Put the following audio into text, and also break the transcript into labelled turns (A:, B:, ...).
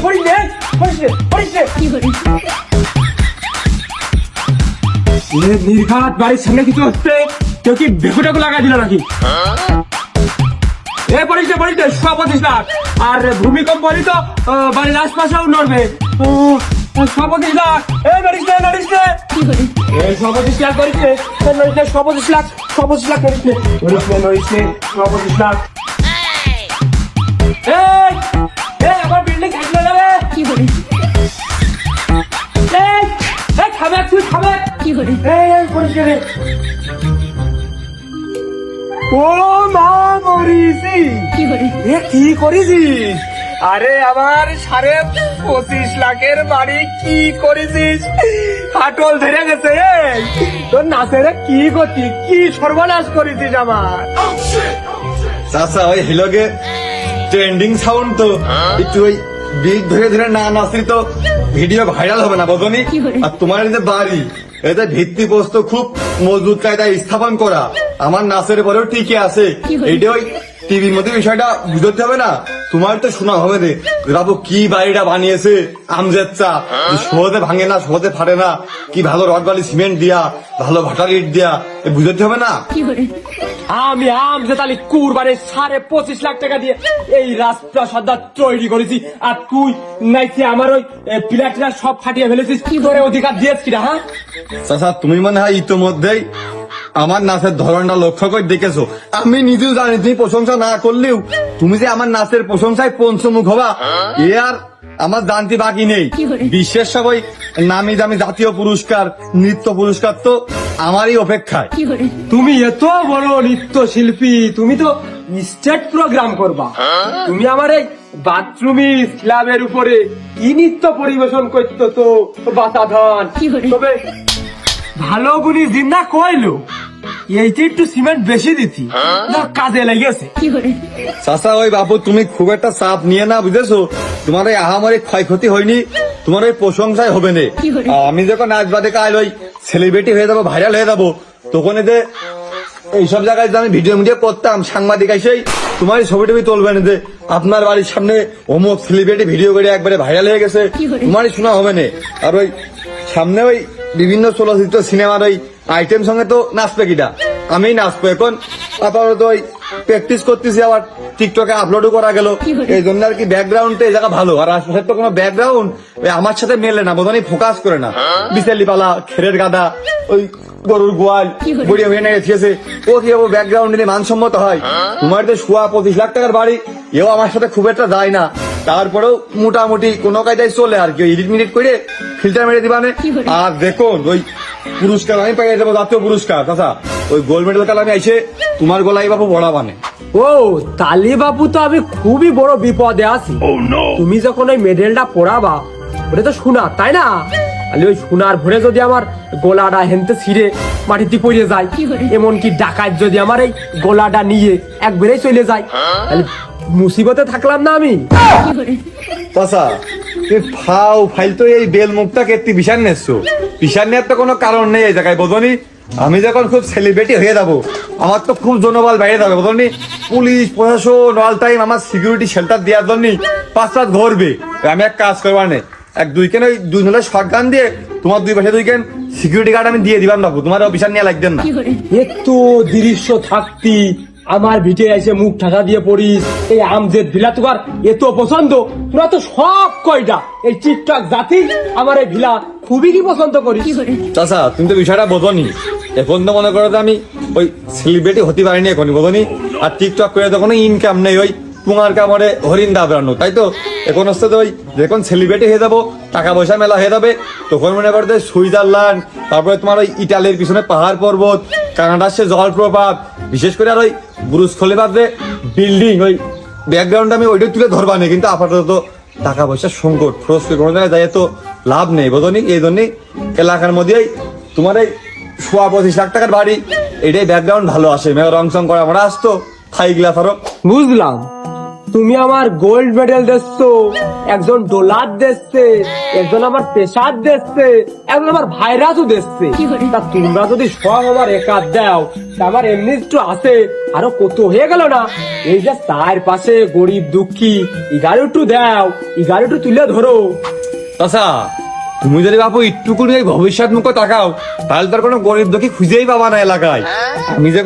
A: রে পড়িস রে এ নির্ঘাত বাড়ির সামনে কিছু হচ্ছে কেউ কি বেকুটাকে লাগাই দিল নাকি এ পড়িস রে পড়িস রে সব পঁচিশ লাখ আর ভূমিকম্প হলি তো বাড়ির আশপাশেও নড়বে ও, সব পঁচিশ লাখ এ নড়িস রে নড়িস রে এই সব পঁচিশ লাখ করিস রে নড়িস রে সব পঁচিশ লাখ সব পঁচিশ লাখ করিস রে নড়িস রে নড়িস রে সব পঁচিশ লাখ এই এই আমার ও মা মরিসি এ কি করেছিস? আরে আমার সাড়ে পঁচিশ লাখের বাড়ি কি করেছিস? ফাটল ধরে গেছে। তোর নাচের কি গতি কি সর্বনাশ করেছিস আমার?
B: চাচা ওই হিলগে ট্রেন্ডিং সাউন্ড তো। একটু ওই বিট ধরে ধরে না নাচলি তো ভিডিও ভাইরাল হবে না বদনি আর তোমার যে বাড়ি। এতে ভিত্তি পোস্ত খুব মজবুত কায়দায় স্থাপন করা। আমার নাচের পরেও টিকে আছে। এটা ওই টিভির মধ্যে বিষয়টা বুঝতে হবে না। তোমার তো শোনা হবে রে। বাবু কি বাড়িটা বানিয়েছে? আমজেদ চা। সহজে ভাঙে না সহজে ফাটে না। কি ভালো রড বালি সিমেন্ট দিয়া ভালো ভাটার ইট দিয়া এ বুঝতে হবে না?
A: আমি আমজেদ তালি কুরবানের সাড়ে পঁচিশ লাখ টাকা দিয়ে এই রাস্তা সদা তৈরি করেছি। আর তুই নাইছি আমার ওই পিলার টিলার সব ফাটিয়ে ফেলেছিস। কি করে অধিকার দিয়েছিস হ্যাঁ?
B: তুমি মনে হয় ইতোমধ্যেই আমার নাচের ধরনটা লক্ষ্য করে দেখেছ? আমি নিজেও জানি তুমি প্রশংসা না করলেও তুমি যে আমার নাচের প্রশংসায় পঞ্চমুখ হবা এ আর আমার জানতে বাকি নেই। বিশ্বের সবাই নামি দামি জাতীয় পুরস্কার নৃত্য পুরস্কার তো আমারই অপেক্ষায়।
A: তুমি এত বড় নৃত্য শিল্পী তুমি তো স্টেট প্রোগ্রাম করবা। তুমি আমার এই বাথরুমি ক্লাবের উপরে কি নৃত্য পরিবেশন করতো তো বাতাধন। তবে ভালো গুনি জিন্না কইলো? এইটা একটু সিমেন্ট বেশি দিতি। না কাজে লেগেছে
B: চাচা ওই বাবু তুমি খুব একটা চাপ নিয়ে না বুঝেছ? তোমার এই আহামারি ক্ষয়ক্ষতি হয়নি তোমার ওই প্রশংসায় হবে না। আমি যখন নাচ বাদে কাল ওই সেলিব্রিটি হয়ে যাব ভাইরাল হয়ে যাব তখন এতে এইসব জায়গায় যে আমি ভিডিও মিডিও করতাম সাংবাদিক এসেই তোমার ছবি টবি তুলবেন যে আপনার বাড়ির সামনে অমুক সেলিব্রিটি ভিডিও করে একবারে ভাইরাল হয়ে গেছে তোমারই শোনা হবে না। আর ওই সামনে ওই বিভিন্ন চলচ্চিত্র সিনেমার ওই আইটেম সঙ্গে তো নাচবে কিটা আমি নাচবো এখন। আপাতত ওই প্র্যাকটিস করতেছি আবার টিকটকে আপলোডও করা গেল। এই জন্য আর কি ব্যাকগ্রাউন্ডটা এই জায়গা ভালো। আর আশপাশের তো কোনো ব্যাকগ্রাউন্ড ওই আমার সাথে মেলে না বোধহয় ফোকাস করে না। বিশালি পালা খেরের গাদা ওই গরুর গোয়াল বড়িয়া হয়ে নিয়ে গেছে ও কি হব ব্যাকগ্রাউন্ড নিলে মানসম্মত হয়? তোমার তো সোয়া পঁচিশ লাখ টাকার বাড়ি এও আমার সাথে খুব একটা যায় না। তারপরেও মোটামুটি কোনো কায়দায় চলে আর কি। এডিট মিডিট করে ফিল্টার মেরে দিবানে। আর দেখুন ওই পুরস্কার আমি পাই যাব জাতীয় পুরস্কার চাচা। ওই গোল্ড মেডেল কাল আমি আইসে তোমার গোলাই বাবু বড়া বানে।
A: ও তালি বাবু তো আমি খুবই বড় বিপদে আছি। তুমি যখন ওই মেডেলটা পড়াবা ওটা তো সোনা তাই না? তাহলে ওই সোনার ভরে যদি আমার গোলাটা হেনতে ছিঁড়ে মাটিতে পড়ে যায় এমনকি ডাকাত যদি আমার এই গোলাটা নিয়ে একবারেই চলে যায় তাহলে মুসিবতে থাকলাম না আমি?
B: তুমি ফাও ফাইল তো এই বেল মুখটা কেটে বিশান নেছো। বিশান নেওয়ার তো কোনো কারণ নেই এই জায়গায় বোধনি? আমি যখন খুব সেলিব্রিটি হয়ে যাব আমার তো খুব জনবল বাইরে যাবে বোধনি? পুলিশ প্রশাসন অল টাইম আমার সিকিউরিটি শেল্টার দেওয়ার জন্য পাঁচ রাত ঘরবে। আমি এক কাজ করবার নেই এক দুই কেন ওই দুই নলে শর্ট দিয়ে তোমার দুই পাশে দুই কেন সিকিউরিটি গার্ড আমি দিয়ে দিবাম বাবু তোমার বিশাল নিয়ে লাগবেন না।
A: একটু দৃশ্য থাকতি আমার ভিটে এসে মুখ ঠাসা দিয়ে পড়িস। এই আমজেদ ভিলা তোমার এত পছন্দ তোরা তো সব কয়টা। এই টিকটক জাতি আমার এই ভিলা খুবই কি পছন্দ করিস?
B: চাচা তুমি তো বিষয়টা বোঝনি। এখন তো মনে করো যে আমি ওই সেলিব্রিটি হতে পারিনি এখনই বোঝনি? আর টিকটক করে তো কোনো ইনকাম নেই ওই পুঙার কামড়ে হরিণ দাবড়ানো তাই তো? এখন হচ্ছে তো ওই যখন সেলিব্রিটি হয়ে যাব টাকা পয়সা মেলা হয়ে যাবে তখন মনে করতে সুইজারল্যান্ড তারপরে তোমার ওই ইটালির পিছনে পাহাড় পর্বত কানাডার সে জলপ্রপাত বিশেষ করে আর ওই ব্রুজ খলিফার যে বিল্ডিং ওই ব্যাকগ্রাউন্ড আমি ওইটা তুলে ধরবা নেই কিন্তু আপাতত টাকা পয়সার সংকট খরচ করে কোনো জায়গায় যাই তো লাভ নেই বোঝনি এই জন্যই এলাকার মধ্যেই তোমার এই সোয়া পঁচিশ লাখ টাকার বাড়ি। এটাই ব্যাকগ্রাউন্ড ভালো আসে। মেয়ে রং চং করে আমরা আসতো খাই গ্লাস আরও।
A: বুঝলাম। তুমি আমার গোল্ড মেডেল দিচ্ছ একজন ডোলার দিচ্ছে একজন আমার পেশার দিচ্ছে একজন আমার ভাইরাসও দিচ্ছে। তা তোমরা যদি সব আমার একাত দাও তা আমার এমনি একটু আছে আরও কত হয়ে গেল না? এই যে তার পাশে গরিব দুঃখী ইগারো একটু দাও ইগারো একটু তুলে ধরো।
B: চাচা তুমি যদি বাপু একটু করে ভবিষ্যৎ মুখ তাকাও তাহলে তার কোনো গরিব দুঃখী খুঁজেই পাবা না এলাকায়। আমি যে